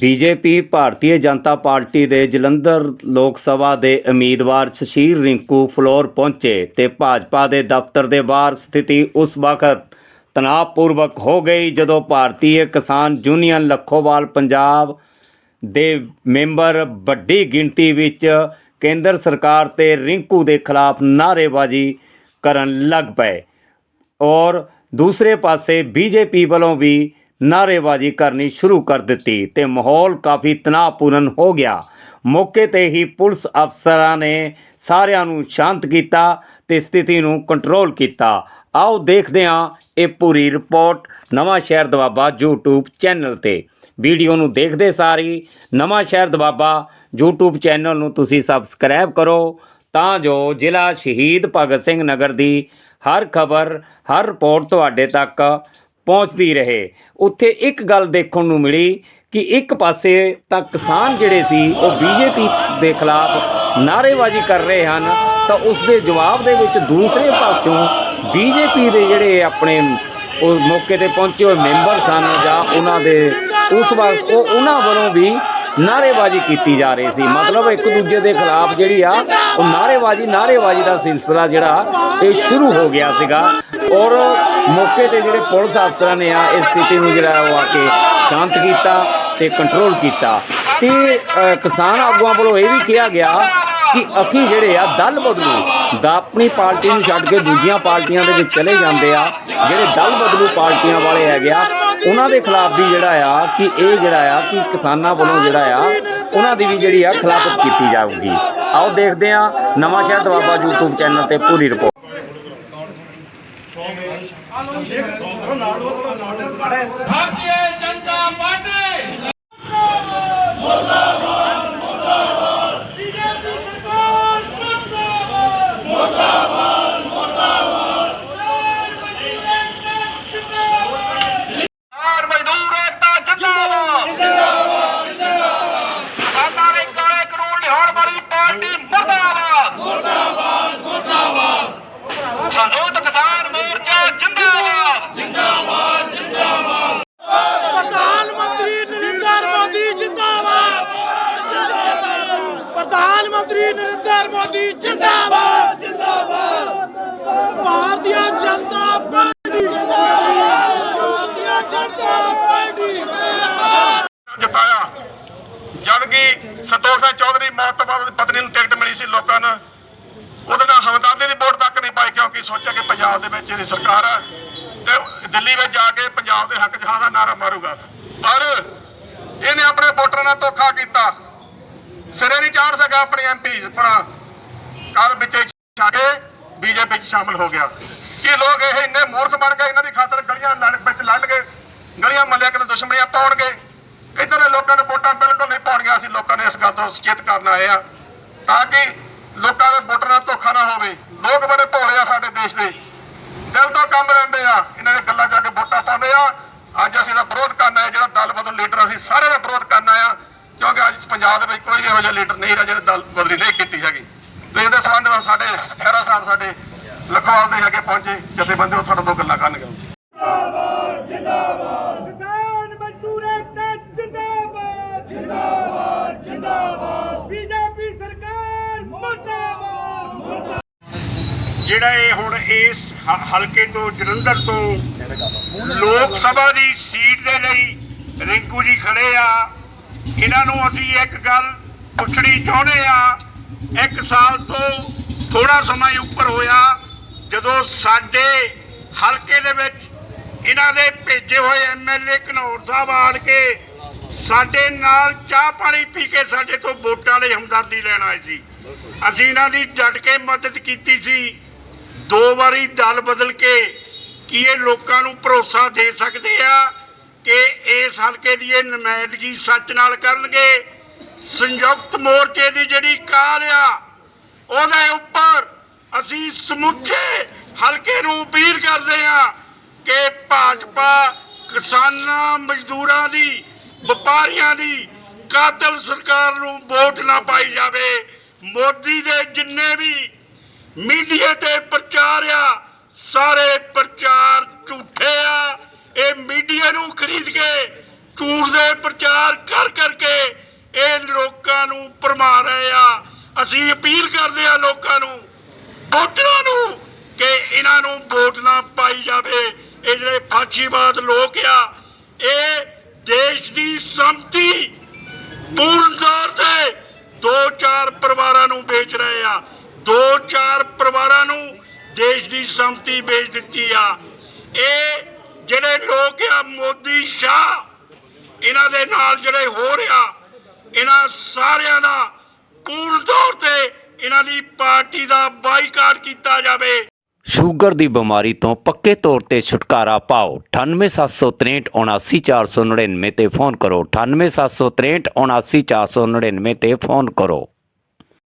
BJP Bharatiya Janata party ਦੇ ਜਲੰਧਰ ਲੋਕ ਸਭਾ ਦੇ ਉਮੀਦਵਾਰ ਸ਼ਸ਼ੀਰ ਰਿੰਕੂ ਫਲੋਰ ਪਹੁੰਚੇ ਤੇ ਭਾਜਪਾ ਦੇ ਦਫ਼ਤਰ ਦੇ ਬਾਹਰ ਸਥਿਤੀ ਉਸ ਵਕਤ ਤਣਾਅਪੂਰਵਕ ਹੋ ਗਈ ਜਦੋਂ ਭਾਰਤੀ ਕਿਸਾਨ ਯੂਨੀਅਨ ਲੱਖੋਵਾਲ ਪੰਜਾਬ ਦੇ ਮੈਂਬਰ ਵੱਡੀ ਗਿਣਤੀ ਵਿੱਚ ਕੇਂਦਰ ਸਰਕਾਰ ਤੇ ਰਿੰਕੂ ਦੇ ਖਿਲਾਫ ਨਾਅਰੇਬਾਜ਼ੀ ਕਰਨ ਲੱਗ ਪਏ। ਔਰ ਦੂਸਰੇ ਪਾਸੇ ਬੀਜੇਪੀ ਵੱਲੋਂ ਵੀ ਨਾਅਰੇਬਾਜ਼ੀ ਕਰਨੀ ਸ਼ੁਰੂ ਕਰ ਦਿੱਤੀ ਤੇ ਮਾਹੌਲ ਕਾਫੀ ਤਣਾਅਪੂਰਨ ਹੋ ਗਿਆ। ਮੌਕੇ ਤੇ ਹੀ ਪੁਲਿਸ ਅਫਸਰਾਂ ਨੇ ਸਾਰਿਆਂ ਨੂੰ ਸ਼ਾਂਤ ਕੀਤਾ ਤੇ ਸਥਿਤੀ ਨੂੰ ਕੰਟਰੋਲ ਕੀਤਾ। ਆਓ ਦੇਖਦੇ ਹਾਂ ਇਹ ਪੂਰੀ report Nawan Shahar Doaba YouTube channel ਤੇ। ਵੀਡੀਓ ਨੂੰ ਦੇਖਦੇ ਸਾਰੀ ਨਵਾਂ ਸ਼ਹਿਰ ਦਵਾਬਾ YouTube ਚੈਨਲ ਨੂੰ ਤੁਸੀਂ ਸਬਸਕ੍ਰਾਈਬ ਕਰੋ। ਤਾਂ ਜੋ ਜ਼ਿਲ੍ਹਾ ਸ਼ਹੀਦ ਭਗਤ ਸਿੰਘ ਨਗਰ ਦੀ ਹਰ ਖਬਰ, ਹਰ ਰਿਪੋਰਟ ਤੁਹਾਡੇ ਤੱਕ ਪਹੁੰਚਦੀ ਰਹੇ। ਉੱਥੇ ਇੱਕ ਗੱਲ ਦੇਖਣ ਨੂੰ ਮਿਲੀ ਕਿ ਇੱਕ ਪਾਸੇ ਤਾਂ ਕਿਸਾਨ ਜਿਹੜੇ ਸੀ, ਉਹ ਬੀਜੇਪੀ ਦੇ ਖਿਲਾਫ ਨਾਅਰੇਬਾਜ਼ੀ ਕਰ ਰਹੇ ਹਨ, ਤਾਂ ਉਸ ਦੇ ਜਵਾਬ ਦੇ ਵਿੱਚ ਦੂਸਰੇ ਪਾਸਿਓਂ ਬੀਜੇਪੀ ਦੇ ਜਿਹੜੇ ਆਪਣੇ ਉਹ ਮੌਕੇ ਤੇ ਪਹੁੰਚੇ ਹੋਏ ਮੈਂਬਰ ਸਨ ਜਾਂ ਉਹਨਾਂ ਦੇ ਉਸ ਵਕਤ ਉਹ ਉਹਨਾਂ ਵੱਲੋਂ ਵੀ ਨਾਅਰੇਬਾਜ਼ੀ ਕੀਤੀ ਜਾ ਰਹੀ ਸੀ। ਮਤਲਬ ਇੱਕ ਦੂਜੇ ਦੇ ਖਿਲਾਫ ਜਿਹੜੀ ਆ, ਉਹ ਨਾਅਰੇਬਾਜ਼ੀ ਨਾਅਰੇਬਾਜ਼ੀ ਦਾ ਸਿਲਸਿਲਾ ਜਿਹੜਾ, ਇਹ ਸ਼ੁਰੂ ਹੋ ਗਿਆ ਸੀਗਾ। ਔਰ ਮੌਕੇ ਤੇ ਜਿਹੜੇ ਪੁਲਿਸ ਅਫਸਰਾਂ ਨੇ ਆ, ਇਸ ਸਥਿਤੀ ਨੂੰ ਜਿਹੜਾ ਉਹ ਆ ਕੇ ਸ਼ਾਂਤ ਕੀਤਾ ਤੇ ਕੰਟਰੋਲ ਕੀਤਾ। ਤੇ ਕਿਸਾਨ ਆਗੂਆਂ ਵੱਲੋਂ ਇਹ ਵੀ ਕਿਹਾ ਗਿਆ ਕਿ ਅਸੀਂ ਜਿਹੜੇ ਆ, ਦਲ ਬਦਲੂ, ਦਾ ਆਪਣੀ ਪਾਰਟੀ ਨੂੰ ਛੱਡ ਕੇ ਦੂਜੀਆਂ ਪਾਰਟੀਆਂ ਦੇ ਵਿੱਚ ਚਲੇ ਜਾਂਦੇ ਆ, ਜਿਹੜੇ ਦਲ ਬਦਲੂ ਪਾਰਟੀਆਂ ਵਾਲੇ ਹੈਗੇ ਆ, ਉਹਨਾਂ ਦੇ ਖਿਲਾਫ ਵੀ ਜਿਹੜਾ ਆ ਕਿ ਇਹ ਜਿਹੜਾ ਆ ਕਿ ਕਿਸਾਨਾਂ ਵੱਲੋਂ ਜਿਹੜਾ ਆ, ਉਹਨਾਂ ਦੀ ਵੀ ਜਿਹੜੀ ਆ ਖਿਲਾਫਤ ਕੀਤੀ ਜਾਊਗੀ। ਆਓ ਦੇਖਦੇ ਆ ਨਵਾਂ ਸ਼ਹਿਰ ਦਵਾਬਾ YouTube ਚੈਨਲ ਤੇ ਪੂਰੀ ਰਿਪੋਰਟ। ਭਾਰਤੀ ਜਨਤਾ ਪਾਰਟੀ ਮੁਰਦਾਬਾਦ ਮਜ਼ਦੂਰ ਏਕਤਾ ਜਿੰਦਾਬਾਦ ਜਿੰਦਾਬਾਦ ਜਿੰਦਾਬਾਦ ਸਾਡਾ ਵੀ ਕਾਲੇ ਕਾਨੂੰਨ ਲਿਹਾੜ ਵਾਲੀ ਪਾਰਟੀ ਮੁਰਦਾਬਾਦ ਮੁਰਦਾਬਾਦ ਮੁਰਦਾਬਾਦ ਸੰਯੁਕਤ ਕਿਸਾਨ ਮੋਰਚਾ ਜਿੰਦਾਬਾਦ ਪ੍ਰਧਾਨ ਮੰਤਰੀ ਨਰਿੰਦਰ ਮੋਦੀ ਜਿੰਦਾਬਾਦ ਪ੍ਰਧਾਨ ਮੰਤਰੀ ਨਰਿੰਦਰ ਮੋਦੀ ਜਿੰਦਾਬਾਦ ਜਿੰਦਾਬਾਦ ਭਾਰਤੀ ਜਨਤਾ ਪਾਰਟੀ ਭਾਰਤੀ ਜਨਤਾ ਪਾਰਟੀ ਜਿਤਾਇਆ ਜਦ ਕਿ ਸਿੰਘ ਚੌਧਰੀ ਮੌਤ ਤੋਂ ਬਾਅਦ ਪਤਨੀ ਨੂੰ ਟਿਕਟ ਮਿਲੀ ਸੀ ਲੋਕਾਂ ਨੂੰ। ਉਹਦੇ ਨਾਲ ਹਮਦਰਦੀ ਦੀ ਵੋਟ ਤੱਕ ਨਹੀਂ ਪਾਈ, ਕਿਉਂਕਿ ਸੋਚਿਆ ਕਿ ਪੰਜਾਬ ਦੇ ਵਿੱਚ ਇਹਦੀ ਸਰਕਾਰ ਹੈ ਤੇ ਦਿੱਲੀ ਵਿੱਚ ਜਾ ਕੇ ਪੰਜਾਬ ਦੇ ਹੱਕ 'ਚ ਦਾ ਨਾਰਾ ਮਾਰੂਗਾ। ਪਰ ਇਹਨੇ ਆਪਣੇ ਵੋਟਰਾਂ ਨਾਲ ਧੋਖਾ ਕੀਤਾ। ਸਿਰੇ ਨਹੀਂ ਚਾੜ ਸਕਿਆ ਆਪਣੀ ਐਮਪੀ ਆਪਣਾ ਕੱਲ ਵਿੱਚ ਛੱਡ ਬੀਜੇਪੀ 'ਚ ਸ਼ਾਮਲ ਹੋ ਗਿਆ। ਕਿ ਲੋਕ ਇਹ ਇੰਨੇ ਮੂਰਖ ਬਣ ਗਏ ਇਹਨਾਂ ਦੀ ਖਾਤਰ ਗਲੀਆਂ ਲੜ ਵਿੱਚ ਲੜ ਗਏ ਗਲੀਆਂ ਮੱਲਿਆ ਕਿਤੇ ਦੁਸ਼ਮਣੀਆਂ ਪਾਉਣਗੇ ਇਧਰ ਦੇ ਲੋਕਾਂ ਨੇ ਵੋਟਾਂ ਬਿਲਕੁਲ ਨਹੀਂ ਪਾਉਣੀਆਂ ਇਸ ਗੱਲ ਤੋਂ ਸੁਚੇਤ ਕਰਨ ਆਏ ਆ ਤਾਂ ਕਿ ਲੋਕਾਂ ਦੇ ਵੋਟਰਾਂ ਨਾਲ ਧੋਖਾ ਨਾ ਹੋਵੇ। ਲੋਕ ਬੜੇ ਭੋਲੇ ਆ ਸਾਡੇ ਦੇਸ਼ ਦੇ। ਦਿਲ ਤੋਂ ਕੰਮ ਰਹਿੰਦੇ ਆ। ਇਹਨਾਂ ਦੇ ਗੱਲਾਂ ਜਾ ਕੇ ਵੋਟਾਂ ਪਾਉਂਦੇ ਆ। ਅੱਜ ਅਸੀਂ ਦਾ ਵਿਰੋਧ ਕਰਨਾ ਹੈ। ਜਿਹੜਾ ਦਲ ਬਦਲ ਲੀਡਰ ਅਸੀਂ ਸਾਰੇ ਦਾ ਵਿਰੋਧ ਕਰਨਾ ਆ। ਕਿਉਂਕਿ ਅੱਜ ਪੰਜਾਬ ਦੇ ਵਿੱਚ ਕੋਈ ਵੀ ਇਹੋ ਜਿਹਾ ਲੀਡਰ ਨਹੀਂ ਰਿਹਾ ਜਿਹੜਾ ਦਲ ਬਦਲੀ ਨਹੀਂ ਕੀਤੀ ਹੈਗੀ। ਤੇ ਇਹਦੇ ਸੰਬੰਧ ਵਿੱਚ ਸਾਡੇ ਖਹਿਰਾ ਸਾਹਿਬ ਸਾਡੇ ਲਖਵਾਲ ਦੇ ਹੈਗੇ ਪਹੁੰਚੇ। ਜਥੇਬੰਦੀ ਉਹ ਤੁਹਾਡੇ ਤੋਂ ਗੱਲਾਂ ਕਰਨਗੇ ਕਿਸਾਨ ਮਜ਼ਦੂਰ ਏਕਤਾ ਜਿੰਦਾਬਾਦ ਜਿੰਦਾਬਾਦ ਜਿੰਦਾਬਾਦ ਬੀਜੇਪੀ ਸਰਕਾਰ ਮੁਰਦਾਬਾਦ ਜਿਹੜਾ ਇਹ ਹੁਣ ਇਸ ਹਲਕੇ ਤੋਂ ਜਲੰਧਰ ਤੋਂ ਲੋਕ ਸਭਾ ਦੀ ਸੀਟ ਦੇ ਲਈ ਰਿੰਕੂ ਜੀ ਖੜੇ ਆ। ਇਹਨਾਂ ਨੂੰ ਅਸੀਂ ਇੱਕ ਗੱਲ ਪੁੱਛਣੀ ਚਾਹੁੰਦੇ ਆ, ਇੱਕ ਸਾਲ ਤੋਂ ਥੋੜਾ ਸਮਾਂ ਹੀ ਉੱਪਰ ਹੋਇਆ, ਜਦੋਂ ਸਾਡੇ ਹਲਕੇ ਦੇ ਵਿੱਚ ਇਹਨਾਂ ਦੇ ਭੇਜੇ ਹੋਏ ਐਮਐਲਏ ਘਨੌਰ ਸਾਹਿਬ ਆੜ ਕੇ ਸਾਡੇ ਨਾਲ ਚਾਹ ਪਾਣੀ ਪੀ ਕੇ ਸਾਡੇ ਤੋਂ ਵੋਟਾਂ ਲਈ ਹਮਦਰਦੀ ਲੈਣ ਆਏ ਸੀ। ਅਸੀਂ ਇਹਨਾਂ ਦੀ ਜੱਟ ਕੇ ਮਦਦ ਕੀਤੀ ਸੀ। ਦੋ ਵਾਰੀ ਦਲ ਬਦਲ ਕੇ ਕੀ ਇਹ ਲੋਕਾਂ ਨੂੰ ਭਰੋਸਾ ਦੇ ਸਕਦੇ ਆ ਕਿ ਇਸ ਹਲਕੇ ਦੀ ਇਹ ਨੁਮਾਇੰਦਗੀ ਸੱਚ ਨਾਲ ਕਰਨਗੇ? ਸੰਯੁਕਤ ਮੋਰਚੇ ਦੀ ਜਿਹੜੀ ਕਾਲ ਆ, ਉਹਦੇ ਉੱਪਰ ਅਸੀਂ ਸਮੁੱਚੇ ਹਲਕੇ ਨੂੰ ਅਪੀਲ ਕਰਦੇ ਆ ਕਿ ਭਾਜਪਾ ਕਿਸਾਨਾਂ, ਮਜ਼ਦੂਰਾਂ ਦੀ, ਵਪਾਰੀਆਂ ਦੀ ਕਾਤਲ ਸਰਕਾਰ ਨੂੰ ਵੋਟ ਨਾ ਪਾਈ ਜਾਵੇ। ਮੋਦੀ ਦੇ ਜਿੰਨੇ ਵੀ ਮੀਡੀਆ ਤੇ ਪ੍ਰਚਾਰ ਆ, ਸਾਰੇ ਪ੍ਰਚਾਰ ਝੂਠੇ ਆ। ਇਹ ਮੀਡੀਆ ਨੂੰ ਖਰੀਦ ਕੇ ਝੂਠ ਦੇ ਪ੍ਰਚਾਰ ਕਰ ਕਰਕੇ ਇਹ ਲੋਕਾਂ ਨੂੰ ਭਰਮਾ ਰਹੇ ਆ। ਅਸੀਂ ਅਪੀਲ ਕਰਦੇ ਆ ਲੋਕਾਂ ਨੂੰ, ਵੋਟਰਾਂ ਨੂੰ, ਕਿ ਇਹਨਾਂ ਨੂੰ ਵੋਟ ਨਾ ਪਾਈ ਜਾਵੇ। ਇਹ ਜਿਹੜੇ ਫਾਸ਼ੀਵਾਦ ਲੋਕ ਆ, ਇਹ ਦੇਸ਼ ਦੀ ਸੰਪਤੀ ਪੂਰਨ ਤੌਰ ਤੇ ਦੋ ਚਾਰ ਪਰਿਵਾਰਾਂ ਨੂੰ ਵੇਚ ਰਹੇ ਆ। ਦੋ ਚਾਰ ਪਰਿਵਾਰਾਂ ਨੂੰ ਦੇਸ਼ ਦੀ ਸੰਪਤੀ ਵੇਚ ਦਿੱਤੀ ਆ। ਇਹ ਜਿਹੜੇ ਲੋਕ ਆ, ਮੋਦੀ ਸ਼ਾਹ, ਇਹਨਾਂ ਦੇ ਨਾਲ ਜਿਹੜੇ ਹੋ ਰਿਹਾ ਇਹਨਾਂ ਸਾਰਿਆਂ ਦਾ ਪੂਰਨ ਤੌਰ ਤੇ ਇਹਨਾਂ ਦੀ ਪਾਰਟੀ ਦਾ ਬਾਈਕਾਟ ਕੀਤਾ ਜਾਵੇ। ਸ਼ੂਗਰ ਦੀ ਬਿਮਾਰੀ ਤੋਂ ਪੱਕੇ ਤੌਰ ਤੇ ਛੁਟਕਾਰਾ ਪਾਓ। 9876379499 ਤੇ ਫੋਨ ਕਰੋ। 9876379499 ਤੇ ਫੋਨ ਕਰੋ।